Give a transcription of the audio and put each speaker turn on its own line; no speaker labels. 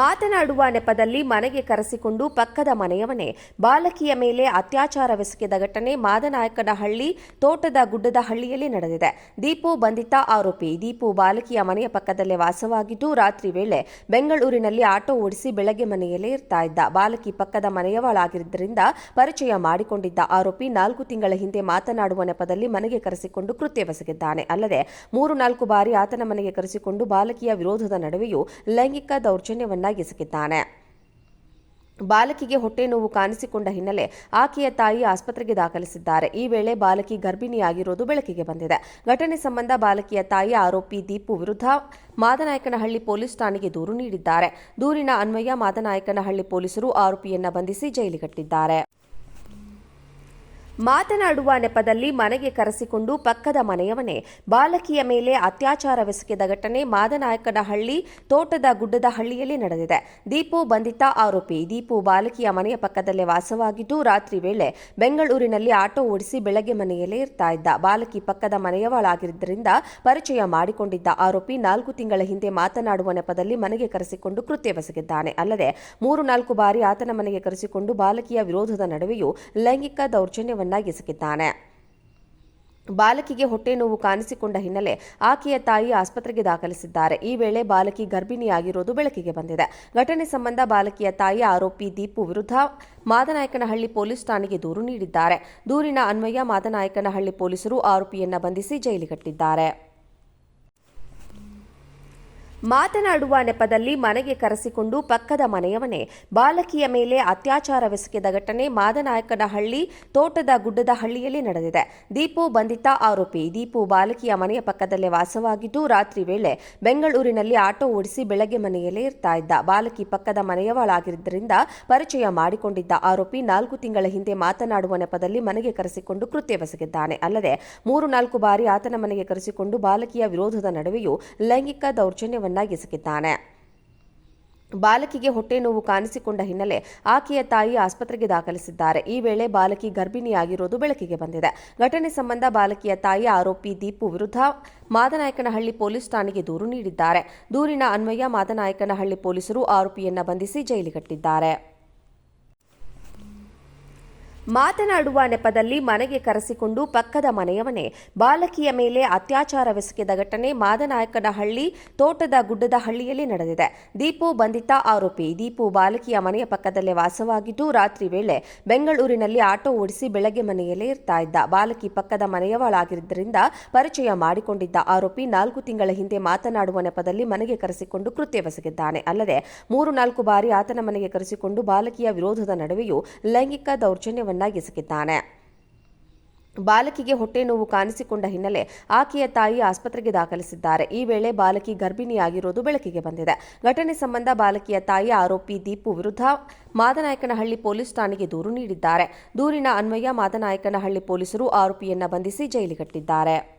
ಮಾತನಾಡುವ ನೆಪದಲ್ಲಿ ಮನೆಗೆ ಕರೆಸಿಕೊಂಡು ಪಕ್ಕದ ಮನೆಯವನೇ. ಬಾಲಕಿಯ ಮೇಲೆ ಅತ್ಯಾಚಾರವೆಸಗಿದ ಘಟನೆ ಮಾದನಾಯಕನಹಳ್ಳಿ, ತೋಟದ ಗುಡ್ಡದ ಹಳ್ಳಿಯಲ್ಲಿ ನಡೆದಿದೆ. ದೀಪು ಬಂಧಿತ ಆರೋಪಿ. ದೀಪು ಬಾಲಕಿಯ ಮನೆಯ ಪಕ್ಕದಲ್ಲೇ ವಾಸವಾಗಿದ್ದು, ರಾತ್ರಿ ವೇಳೆ ಬೆಂಗಳೂರಿನಲ್ಲಿ ಆಟೋ ಓಡಿಸಿ ಬೆಳಗ್ಗೆ ಮನೆಯಲ್ಲೇ ಇರ್ತಾ ಇದ್ದ. ಬಾಲಕಿ ಪಕ್ಕದ ಮನೆಯವಳಾಗಿದ್ದರಿಂದ ಪರಿಚಯ ಮಾಡಿಕೊಂಡಿದ್ದ ಆರೋಪಿ. ನಾಲ್ಕು ತಿಂಗಳ ಹಿಂದೆ ಮಾತನಾಡುವ ನೆಪದಲ್ಲಿ ಮನೆಗೆ ಕರೆಸಿಕೊಂಡು ಕೃತ್ಯವೆಸಗಿದ್ದಾನೆ ಅಲ್ಲದೆ, ಮೂರು ನಾಲ್ಕು ಬಾರಿ ಆತನ ಮನೆಗೆ ಕರೆಸಿಕೊಂಡು ಬಾಲಕಿಯ ವಿರೋಧದ ನಡುವೆಯೂ ಲೈಂಗಿಕ ದೌರ್ಜನ್ಯವನ್ನ ಎಸಗಿದ್ದಾನೆ ಬಾಲಕಿಗೆ ಹೊಟ್ಟೆ ನೋವು ಕಾಣಿಸಿಕೊಂಡ ಹಿನ್ನೆಲೆ ಆಕೆಯ ತಾಯಿ ಆಸ್ಪತ್ರೆಗೆ ದಾಖಲಿಸಿದ್ದಾರೆ. ಈ ವೇಳೆ ಬಾಲಕಿ ಗರ್ಭಿಣಿಯಾಗಿರುವುದು ಬೆಳಕಿಗೆ ಬಂದಿದೆ. ಘಟನೆ ಸಂಬಂಧ ಬಾಲಕಿಯ ತಾಯಿ ಆರೋಪಿ ದೀಪು ವಿರುದ್ಧ ಮಾದನಾಯಕನಹಳ್ಳಿ ಪೊಲೀಸ್ ಠಾಣೆಗೆ ದೂರು ನೀಡಿದ್ದಾರೆ. ದೂರಿನ ಅನ್ವಯ ಮಾದನಾಯಕನಹಳ್ಳಿ ಪೊಲೀಸರು ಆರೋಪಿಯನ್ನ ಬಂಧಿಸಿ ಜೈಲಿಗಟ್ಟಿದ್ದಾರೆ. ಮಾತನಾಡುವ ನೆಪದಲ್ಲಿ ಮನೆಗೆ ಕರೆಸಿಕೊಂಡು ಪಕ್ಕದ ಮನೆಯವನೇ. ಬಾಲಕಿಯ ಮೇಲೆ ಅತ್ಯಾಚಾರವೆಸಗಿದ ಘಟನೆ ಮಾದನಾಯಕನಹಳ್ಳಿ, ತೋಟದ ಗುಡ್ಡದ ಹಳ್ಳಿಯಲ್ಲಿ ನಡೆದಿದೆ. ದೀಪು ಬಂಧಿತ ಆರೋಪಿ. ದೀಪು ಬಾಲಕಿಯ ಮನೆಯ ಪಕ್ಕದಲ್ಲೇ ವಾಸವಾಗಿದ್ದು, ರಾತ್ರಿ ವೇಳೆ ಬೆಂಗಳೂರಿನಲ್ಲಿ ಆಟೋ ಓಡಿಸಿ ಬೆಳಗ್ಗೆ ಮನೆಯಲ್ಲೇ ಇರ್ತಾ ಇದ್ದ. ಬಾಲಕಿ ಪಕ್ಕದ ಮನೆಯವಳಾಗಿದ್ದರಿಂದ ಪರಿಚಯ ಮಾಡಿಕೊಂಡಿದ್ದ ಆರೋಪಿ ನಾಲ್ಕು ತಿಂಗಳ ಹಿಂದೆ ಮಾತನಾಡುವ ನೆಪದಲ್ಲಿ ಮನೆಗೆ ಕರೆಸಿಕೊಂಡು ಕೃತ್ಯವೆಸಗಿದ್ದಾನೆ ಅಲ್ಲದೆ, ಮೂರು ನಾಲ್ಕು ಬಾರಿ ಆತನ ಮನೆಗೆ ಕರೆಸಿಕೊಂಡು ಬಾಲಕಿಯ ವಿರೋಧದ ನಡುವೆಯೂ ಲೈಂಗಿಕ ದೌರ್ಜನ್ಯವನ್ನ ಎಸಗಿದ್ದಾನೆ ಬಾಲಕಿಗೆ ಹೊಟ್ಟೆ ನೋವು ಕಾಣಿಸಿಕೊಂಡ ಹಿನ್ನೆಲೆ ಆಕೆಯ ತಾಯಿ ಆಸ್ಪತ್ರೆಗೆ ದಾಖಲಿಸಿದ್ದಾರೆ. ಈ ವೇಳೆ ಬಾಲಕಿ ಗರ್ಭಿಣಿಯಾಗಿರೋದು ಬೆಳಕಿಗೆ ಬಂದಿದೆ. ಘಟನೆ ಸಂಬಂಧ ಬಾಲಕಿಯ ತಾಯಿ ಆರೋಪಿ ದೀಪು ವಿರುದ್ಧ ಮಾದನಾಯಕನಹಳ್ಳಿ ಪೊಲೀಸ್ ಠಾಣೆಗೆ ದೂರು ನೀಡಿದ್ದಾರೆ. ದೂರಿನ ಅನ್ವಯ ಮಾದನಾಯಕನಹಳ್ಳಿ ಪೊಲೀಸರು ಆರೋಪಿಯನ್ನ ಬಂಧಿಸಿ ಜೈಲಿಗಟ್ಟಿದ್ದಾರೆ. ಮಾತನಾಡುವ ನೆಪದಲ್ಲಿ ಮನೆಗೆ ಕರೆಸಿಕೊಂಡು ಪಕ್ಕದ ಮನೆಯವನೇ. ಬಾಲಕಿಯ ಮೇಲೆ ಅತ್ಯಾಚಾರವೆಸಗಿದ ಘಟನೆ ಮಾದನಾಯಕನಹಳ್ಳಿ, ತೋಟದ ಗುಡ್ಡದ ಹಳ್ಳಿಯಲ್ಲಿ ನಡೆದಿದೆ. ದೀಪು ಬಂಧಿತ ಆರೋಪಿ. ದೀಪು ಬಾಲಕಿಯ ಮನೆಯ ಪಕ್ಕದಲ್ಲೇ ವಾಸವಾಗಿದ್ದು, ರಾತ್ರಿ ವೇಳೆ ಬೆಂಗಳೂರಿನಲ್ಲಿ ಆಟೋ ಓಡಿಸಿ ಬೆಳಗ್ಗೆ ಮನೆಯಲ್ಲೇ ಇರ್ತಾ ಇದ್ದ. ಬಾಲಕಿ ಪಕ್ಕದ ಮನೆಯವಳಾಗಿದ್ದರಿಂದ ಪರಿಚಯ ಮಾಡಿಕೊಂಡಿದ್ದ ಆರೋಪಿ ನಾಲ್ಕು ತಿಂಗಳ ಹಿಂದೆ ಮಾತನಾಡುವ ನೆಪದಲ್ಲಿ ಮನೆಗೆ ಕರೆಸಿಕೊಂಡು ಕೃತ್ಯವೆಸಗಿದ್ದಾನೆ ಅಲ್ಲದೆ ಮೂರು ನಾಲ್ಕು ಬಾರಿ ಆತನ ಮನೆಗೆ ಕರೆಸಿಕೊಂಡು ಬಾಲಕಿಯ ವಿರೋಧದ ನಡುವೆಯೂ ಲೈಂಗಿಕ ದೌರ್ಜನ್ಯವನ್ನ ಎಸಗಿದ್ದಾನೆ ಬಾಲಕಿಗೆ ಹೊಟ್ಟೆ ನೋವು ಕಾಣಿಸಿಕೊಂಡ ಹಿನ್ನೆಲೆ ಆಕೆಯ ತಾಯಿ ಆಸ್ಪತ್ರೆಗೆ ದಾಖಲಿಸಿದ್ದಾರೆ. ಈ ವೇಳೆ ಬಾಲಕಿ ಗರ್ಭಿಣಿಯಾಗಿರುವುದು ಬೆಳಕಿಗೆ ಬಂದಿದೆ. ಘಟನೆ ಸಂಬಂಧ ಬಾಲಕಿಯ ತಾಯಿ ಆರೋಪಿ ದೀಪು ವಿರುದ್ಧ ಮಾದನಾಯಕನಹಳ್ಳಿ ಪೊಲೀಸ್ ಠಾಣೆಗೆ ದೂರು ನೀಡಿದ್ದಾರೆ. ದೂರಿನ ಅನ್ವಯ ಮಾದನಾಯಕನಹಳ್ಳಿ ಪೊಲೀಸರು ಆರೋಪಿಯನ್ನ ಬಂಧಿಸಿ ಜೈಲಿಗಟ್ಟಿದ್ದಾರೆ. ಮಾತನಾಡುವ ನೆಪದಲ್ಲಿ ಮನೆಗೆ ಕರೆಸಿಕೊಂಡು ಪಕ್ಕದ ಮನೆಯವನೇ. ಬಾಲಕಿಯ ಮೇಲೆ ಅತ್ಯಾಚಾರವೆಸಗಿದ ಘಟನೆ ಮಾದನಾಯಕನಹಳ್ಳಿ ತೋಟದ ಗುಡ್ಡದ ಹಳ್ಳಿಯಲ್ಲಿ ನಡೆದಿದೆ. ದೀಪು ಬಂಧಿತ ಆರೋಪಿ. ದೀಪು ಬಾಲಕಿಯ ಮನೆಯ ಪಕ್ಕದಲ್ಲೇ ವಾಸವಾಗಿದ್ದು ರಾತ್ರಿ ವೇಳೆ ಬೆಂಗಳೂರಿನಲ್ಲಿ ಆಟೋ ಓಡಿಸಿ ಬೆಳಗ್ಗೆ ಮನೆಯಲ್ಲೇ ಇರ್ತಾ ಇದ್ದ. ಬಾಲಕಿ ಪಕ್ಕದ ಮನೆಯವಳಾಗಿದ್ದರಿಂದ ಪರಿಚಯ ಮಾಡಿಕೊಂಡಿದ್ದ ಆರೋಪಿ ನಾಲ್ಕು ತಿಂಗಳ ಹಿಂದೆ ಮಾತನಾಡುವ ನೆಪದಲ್ಲಿ ಮನೆಗೆ ಕರೆಸಿಕೊಂಡು ಕೃತ್ಯವೆಸಗಿದ್ದಾನೆ ಅಲ್ಲದೆ ಮೂರು ನಾಲ್ಕು ಬಾರಿ ಆತನ ಮನೆಗೆ ಕರೆಸಿಕೊಂಡು ಬಾಲಕಿಯ ವಿರೋಧದ ನಡುವೆಯೂ ಲೈಂಗಿಕ ದೌರ್ಜನ್ಯವನ್ನ ಎಸಗಿದ್ದಾನೆ ಬಾಲಕಿಗೆ ಹೊಟ್ಟೆ ನೋವು ಕಾಣಿಸಿಕೊಂಡ ಹಿನ್ನೆಲೆ ಆಕೆಯ ತಾಯಿ ಆಸ್ಪತ್ರೆಗೆ ದಾಖಲಿಸಿದ್ದಾರೆ. ಈ ವೇಳೆ ಬಾಲಕಿ ಗರ್ಭಿಣಿಯಾಗಿರುವುದು ಬೆಳಕಿಗೆ ಬಂದಿದೆ. ಘಟನೆ ಸಂಬಂಧ ಬಾಲಕಿಯ ತಾಯಿ ಆರೋಪಿ ದೀಪು ವಿರುದ್ಧ ಮಾದನಾಯಕನಹಳ್ಳಿ ಪೊಲೀಸ್ ಠಾಣೆಗೆ ದೂರು ನೀಡಿದ್ದಾರೆ. ದೂರಿನ ಅನ್ವಯ ಮಾದನಾಯಕನಹಳ್ಳಿ ಪೊಲೀಸರು ಆರೋಪಿಯನ್ನ ಬಂಧಿಸಿ ಜೈಲಿಗಟ್ಟಿದ್ದಾರೆ.